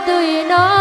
দুই নয়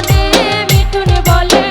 মনে মিঠুন বলে।